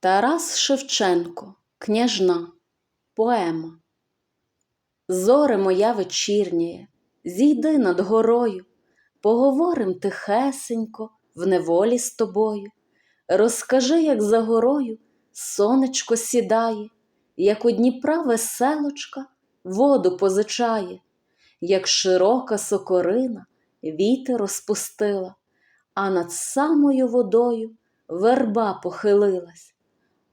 Тарас Шевченко, княжна, поема. Зоре моя вечірнє, зійди над горою, Поговорим тихесенько в неволі з тобою. Розкажи, як за горою сонечко сідає, як у Дніпра веселочка воду позичає, як широка сокорина віти розпустила, а над самою водою верба похилилась,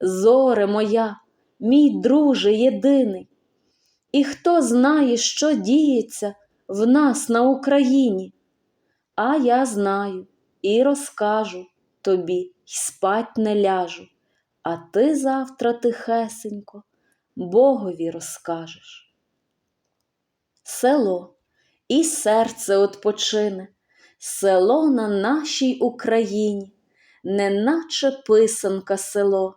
зоре моя, мій друже єдиний. І хто знає, що діється в нас на Україні? А я знаю і розкажу тобі, й спать не ляжу, а ти завтра тихесенько Богові розкажеш. Село і серце отпочине, село на нашій Україні, неначе писанка село,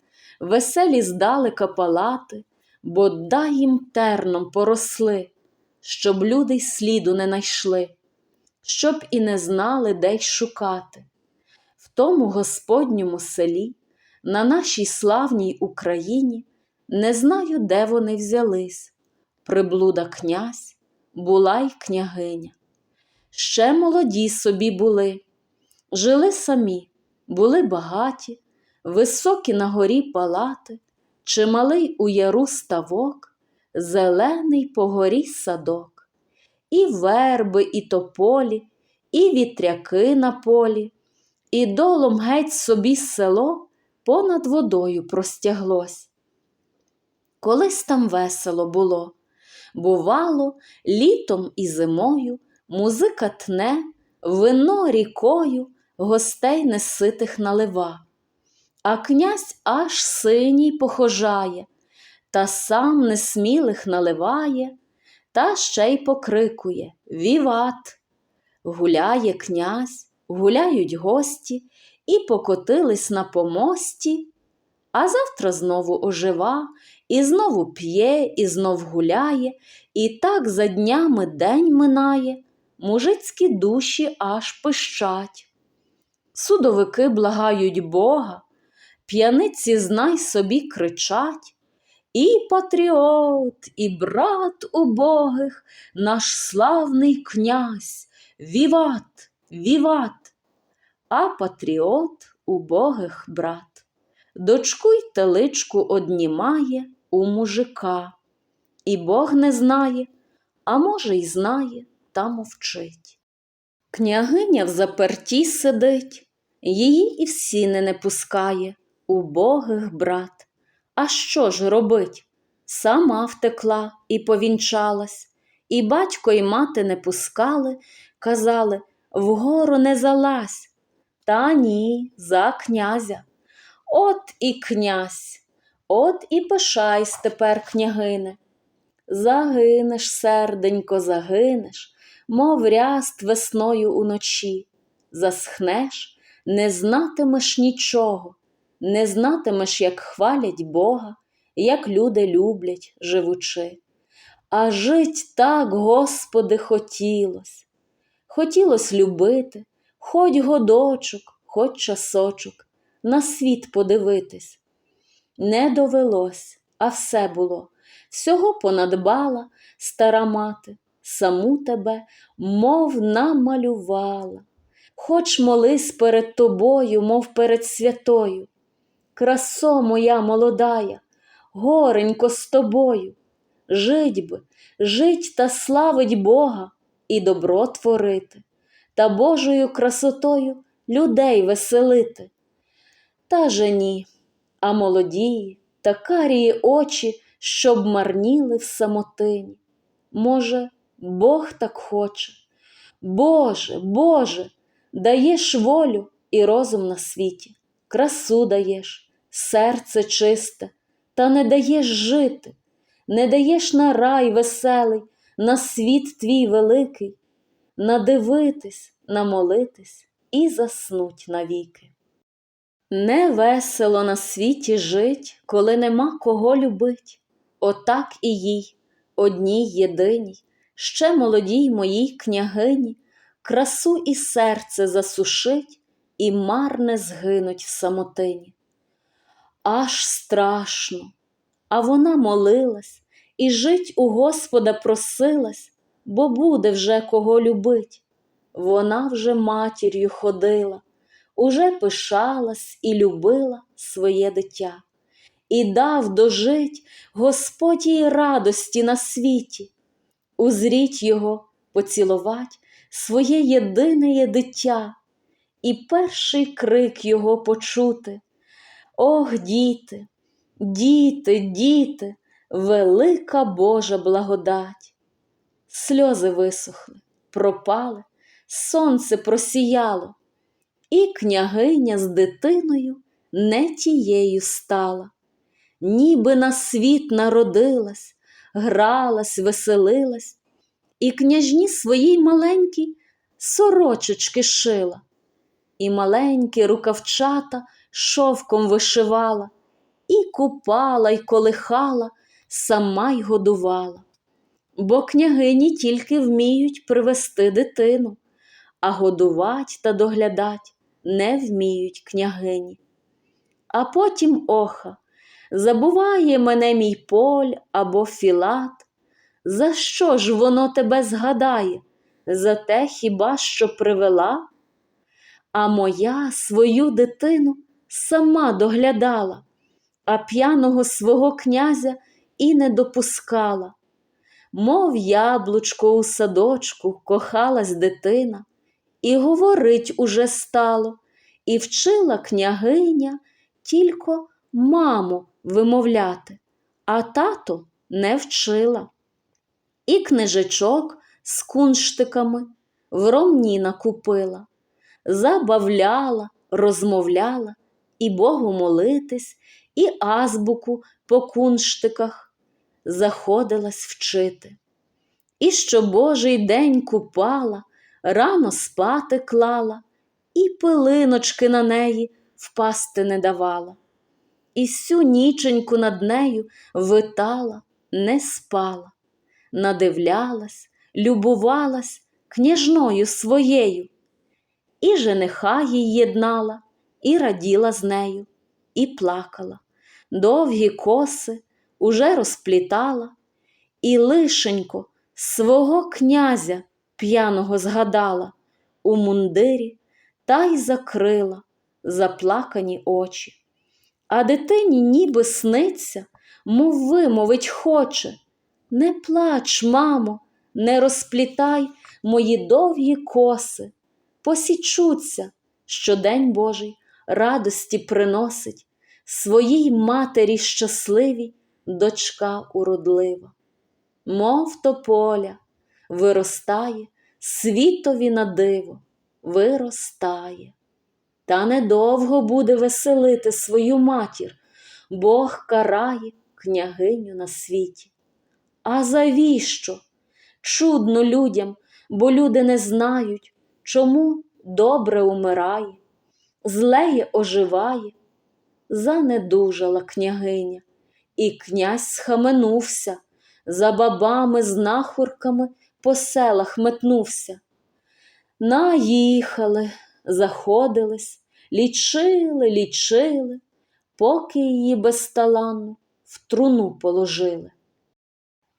веселі здалека палати, бо дай їм терном поросли, щоб люди й сліду не найшли щоб і не знали, де й шукати. В тому Господньому селі, на нашій славній Україні, не знаю, де вони взялись. Приблуда князь була й княгиня. Ще молоді собі були, жили самі, були багаті, високі на горі палати, чималий у яру ставок, зелений по горі садок і верби, і тополі, і вітряки на полі, і долом геть собі село понад водою простяглось. Колись там весело було, бувало, літом і зимою музика тне, вино рікою гостей неситих налива. А князь аж синій похожає, та сам несмілих наливає, та ще й покрикує Віват! Гуляє князь, гуляють гості і покотились на помості, а завтра знову ожива, і знову п'є, і знов гуляє, і так за днями день минає, мужицькі душі аж пищать. Судовики благають Бога, п'яниці знай собі кричать. І патріот, і брат убогих, наш славний князь, віват, віват, а патріот убогих брат, дочку й теличку однімає у мужика, і Бог не знає, а може, й знає, та мовчить. Княгиня в заперті сидить, її і в сіни не пускає убогих брат. А що ж робить? Сама втекла і повінчалась, і батько і мати не пускали, казали вгору не залазь. Та ні, за князя. От і князь, от і пишайсь тепер, княгине. Загинеш, серденько, загинеш, мов ряст весною уночі. Засхнеш, не знатимеш нічого не знатимеш, як хвалять Бога, як люди люблять, живучи. А жить так, Господи, хотілось. Хотілось любити, хоть годочок, хоч часочок, на світ подивитись. Не довелось, а все було, всього понадбала стара мати, саму тебе, мов намалювала. Хоч молись перед тобою, мов перед святою, красо моя молодая, горенько з тобою. Жить би, жить та славить Бога і добро творити, та Божою красотою людей веселити. Та же ні, а молодії та карії очі, щоб марніли в самотині. Може, Бог так хоче. Боже, Боже, даєш волю і розум на світі, красу даєш, серце чисте, та не даєш жити, не даєш на рай веселий, на світ твій великий, надивитись, намолитись і заснуть навіки. Не весело на світі жить, коли нема кого любить. Отак і їй, одній єдиній, ще молодій моїй княгині, красу і серце засушить і марне згинуть в самотині. Аж страшно, а вона молилась і жить у Господа просилась, бо буде вже кого любить. Вона вже матір'ю ходила, уже пишалась і любила своє дитя, і дав дожить Господь їй радості на світі, узріть його, поціловать своє єдине дитя, і перший крик його почути. Ох, діти, діти, діти, велика Божа благодать. Сльози висохли, пропали, сонце просіяло, і княгиня з дитиною не тією стала, ніби на світ народилась, гралась, веселилась, і княжні своїй маленькій сорочечки шила, і маленькі рукавчата шовком вишивала, і купала, й колихала, сама й годувала. Бо княгині тільки вміють привести дитину, а годувать та доглядать не вміють княгині. А потім оха, забуває мене мій поль або філат. За що ж воно тебе згадає? За те хіба що привела? А моя свою дитину сама доглядала, а п'яного свого князя і не допускала. Мов яблучко у садочку кохалась дитина, і говорить уже стало, і вчила княгиня тільки маму вимовляти, а тато не вчила. І книжечок з кунштиками в ромніна купила, забавляла, розмовляла, і Богу молитись, і азбуку по кунштиках заходилась вчити. І що Божий день купала, рано спати клала, і пилиночки на неї впасти не давала. І всю ніченьку над нею витала, не спала, надивлялась, любувалась княжною своєю, і жениха їй єднала, і раділа з нею, і плакала, довгі коси уже розплітала, і лишенько свого князя п'яного згадала у мундирі та й закрила заплакані очі. А дитині ніби сниться, мов вимовить хоче. Не плач, мамо, не розплітай мої довгі коси, посічуться, що День Божий радості приносить своїй матері щасливій дочка уродлива. Мов тополя, виростає світові на диво, виростає. Та недовго буде веселити свою матір, Бог карає княгиню на світі. А завіщо? Чудно людям, бо люди не знають, чому добре умирає, злеє оживає, занедужала княгиня, і князь схаменувся, за бабами, знахурками по селах метнувся. Наїхали, заходились, лічили, лічили, поки її безталанну в труну положили.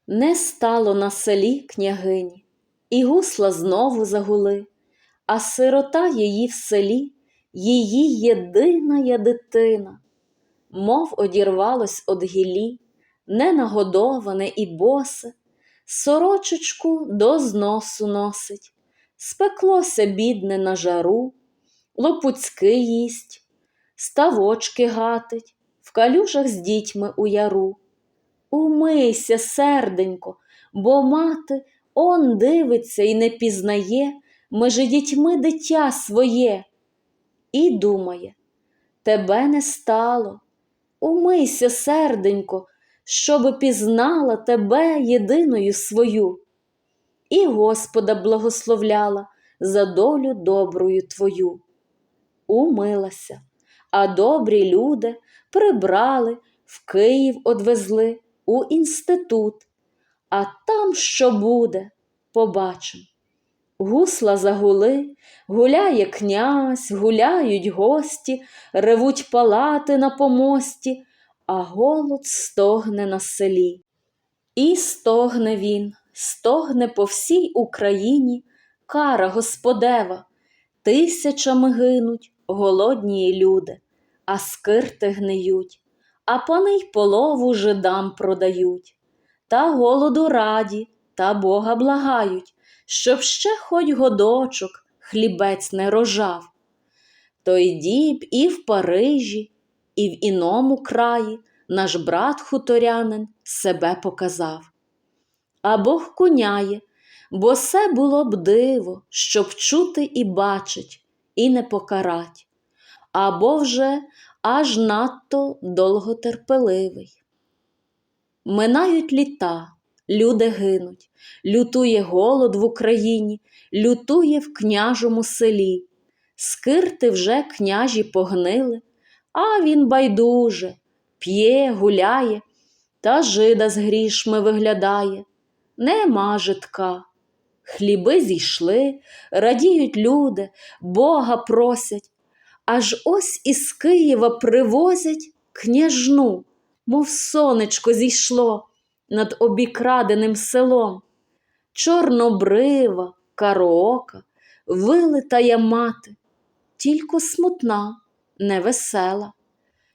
Не стало на селі княгині, і гусла знову загули, а сирота її в селі, її єдина я дитина, мов одірвалось од гілі, ненагодоване і босе, сорочечку до зносу носить, спеклося, бідне, на жару, лопуцьки їсть, ставочки гатить, в калюжах з дітьми у яру. Умийся, серденько, бо мати он дивиться і не пізнає межи дітьми дитя своє. І думає, тебе не стало. Умийся, серденько, щоби пізнала тебе єдиною свою. І Господа благословляла за долю добрую твою. Умилася, а добрі люди прибрали, в Київ одвезли у інститут, а там що буде, побачим. Гусла загули, гуляє князь, гуляють гості, ревуть палати на помості, а голод стогне на селі. І стогне він, стогне по всій Україні, кара господева, тисячами гинуть голодні люди, а скирти гниють, а пани й полову жидам продають, та голоду раді, та Бога благають, щоб ще хоть годочок хлібець не рожав. Той діб і в Парижі, і в іному краї наш брат хуторянин себе показав. А Бог куняє, бо се було б диво, щоб чути і бачить, і не покарать, або вже аж надто довготерпеливий. Минають літа, люди гинуть, лютує голод в Україні, лютує в княжому селі. Скирти вже княжі погнили, а він байдуже, п'є, гуляє, та жида з грішми виглядає. Нема житка. Хліби зійшли, радіють люди, Бога просять, аж ось із Києва привозять княжну, мов сонечко зійшло над обікраденим селом. Чорнобрива, кароока, вилитая мати, тільки смутна, невесела.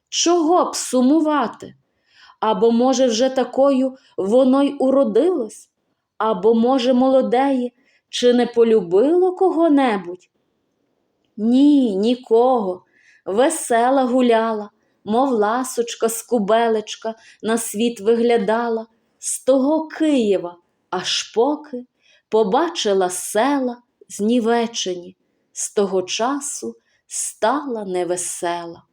Чого б сумувати? Або, може, вже такою воно й уродилось, або, може, молодеє, чи не полюбило кого-небудь? Ні, нікого. Весела гуляла, мов ласочка скубелечка на світ виглядала з того Києва, аж поки побачила села знівечені, з того часу стала невесела.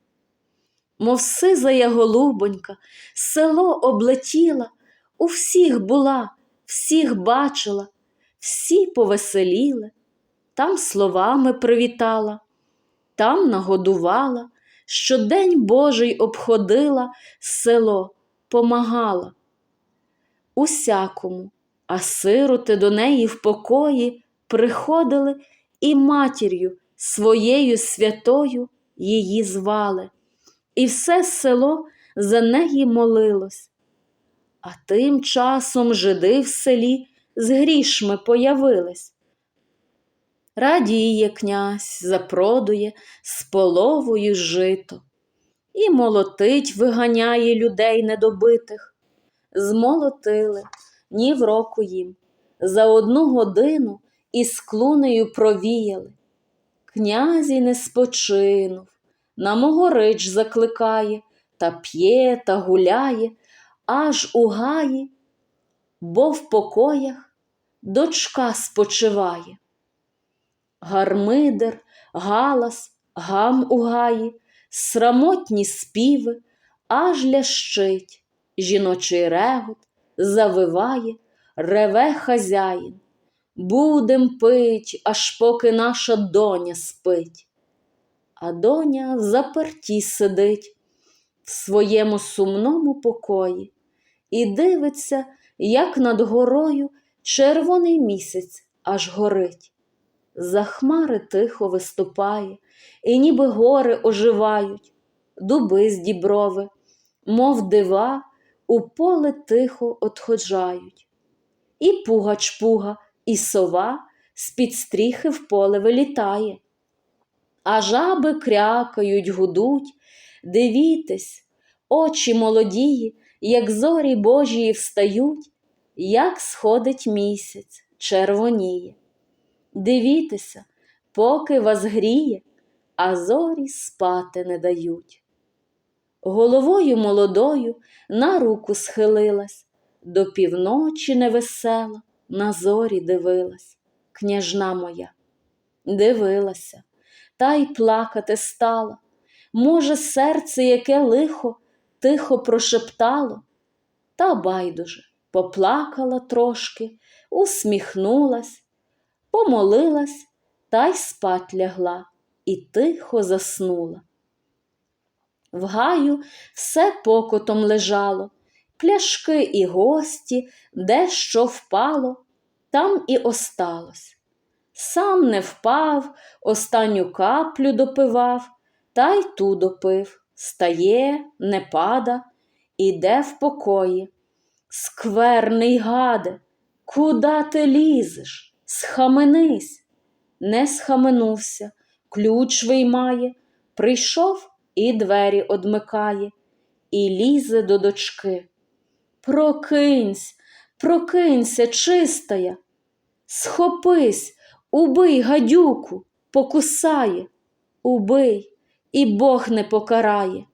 Мов сизая голубонька, село облетіла, у всіх була, всіх бачила, всі повеселіли, там словами привітала, там нагодувала, що День Божий обходила, село помагала. Усякому, а сироти до неї в покої приходили і матір'ю своєю святою її звали, і все село за неї молилось. А тим часом жиди в селі з грішми появились. Радіє князь, запродує з половою жито, і молотить виганяє людей недобитих. Змолотили ні в року їм, за одну годину із клунею провіяли. Князі не спочинув, на могорич закликає, та п'є та гуляє, аж у гаї, бо в покоях дочка спочиває. Гармидер, галас, гам у гаї, срамотні співи, аж лящить, жіночий регот завиває, реве хазяїн. Будем пить, аж поки наша доня спить. А доня в заперті сидить в своєму сумному покої і дивиться, як над горою червоний місяць аж горить. За хмари тихо виступає, і ніби гори оживають, дуби з діброви, мов дива, у поле тихо отходжають. І пугач пуга, і сова з-під стріхи в поле вилітає. А жаби крякають, гудуть, дивітесь, очі молодії, як зорі Божії встають, як сходить місяць, червоніє. Дивітеся, поки вас гріє, а зорі спати не дають. Головою молодою на руку схилилась, до півночі невесела, на зорі дивилась, княжна моя. Дивилася, та й плакати стала. Може, серце, яке лихо, тихо прошептало, та байдуже поплакала трошки, усміхнулась, помолилась та й спать лягла і тихо заснула. В гаю все покотом лежало, пляшки і гості, де що впало, там і осталось. Сам не впав, останню каплю допивав, та й ту допив, стає, не пада, іде в покої. Скверний гаде, куда ти лізеш? Схаменись. Не схаменувся, ключ виймає, прийшов і двері одмикає, і лізе до дочки. Прокинься, прокинься, чистая, схопись, убий гадюку, покусає, убий, і Бог не покарає.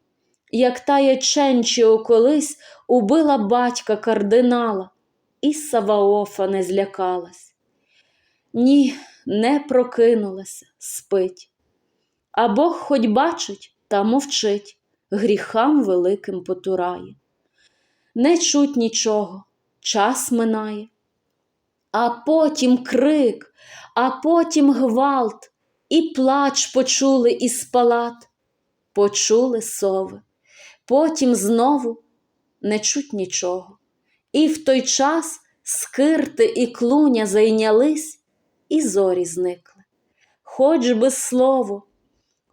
Як тая Ченчіо колись убила батька кардинала, і Саваофа не злякалась. Ні, не прокинулася, спить. А Бог хоч бачить та мовчить, гріхам великим потурає. Не чуть нічого, час минає. А потім крик, а потім гвалт, і плач почули із палат, почули сови, потім знову не чуть нічого. І в той час скирти і клуня зайнялись, і зорі зникли. Хоч би слово,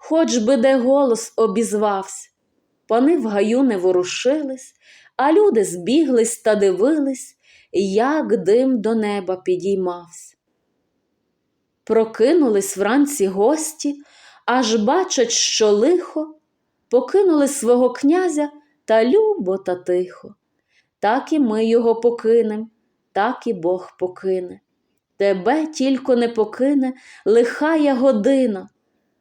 хоч би де голос обізвався, пани в гаю не ворушились, а люди збіглись та дивились, як дим до неба підіймався. Прокинулись вранці гості, аж бачать, що лихо, покинули свого князя та любо та тихо. Так і ми його покинем, так і Бог покине. Тебе тільки не покине лихая година,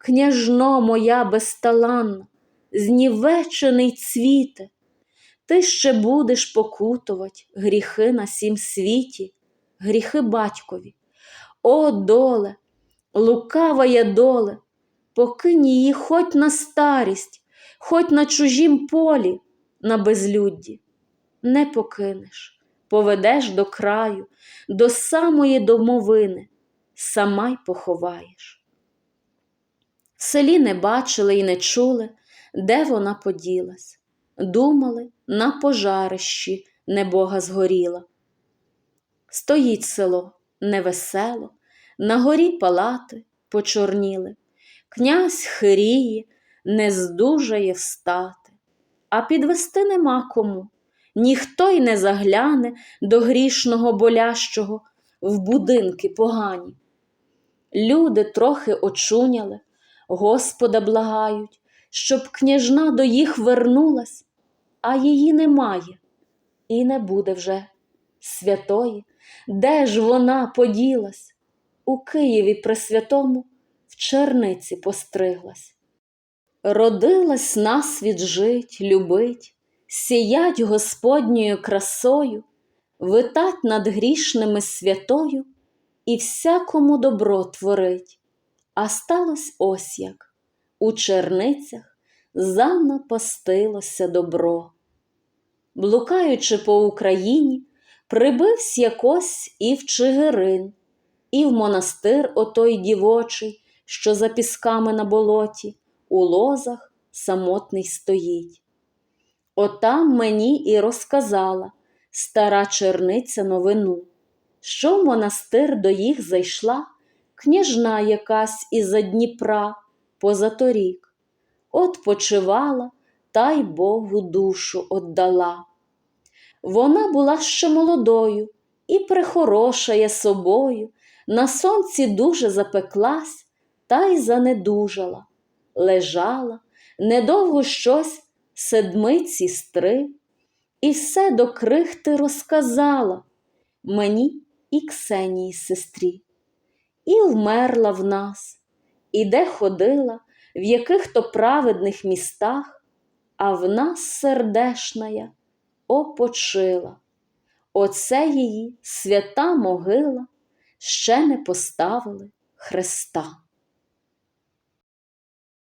княжно моя безталанна, знівечений цвіте. Ти ще будеш покутувати гріхи на сім світі, гріхи батькові. О, доле, лукава я доле, покинь її хоть на старість, хоть на чужім полі, на безлюдді. Не покинеш, поведеш до краю, до самої домовини, сама й поховаєш. В селі не бачили і не чули, де вона поділась. Думали, на пожарищі небога згоріла. Стоїть село невесело, на горі палати почорніли. Князь хиріє, не здужає встати, а підвести нема кому. Ніхто й не загляне до грішного болящого в будинки погані. Люди трохи очуняли, Господа благають, щоб княжна до їх вернулась, а її немає, і не буде вже святої, де ж вона поділась? У Києві Пресвятому в черниці постриглась. Родилась на світ жить, любить, сіять Господньою красою, витать над грішними святою і всякому добро творить. А сталось ось як у черницях занапастилося добро. Блукаючи по Україні, прибивсь якось і в Чигирин, і в монастир отой дівочий, що за пісками на болоті, у лозах самотний стоїть. Отам мені і розказала стара черниця новину, що в монастир до їх зайшла княжна якась із-за Дніпра позаторік. От почивала, та й Богу душу отдала. Вона була ще молодою і прихорошає собою, на сонці дуже запеклась та й занедужала, лежала, недовго щось седмиці стри, і все до крихти розказала мені і Ксенії сестрі. І вмерла в нас, і де ходила, в яких то праведних містах, а в нас сердешная опочила. Оце її свята могила ще не поставили Христа.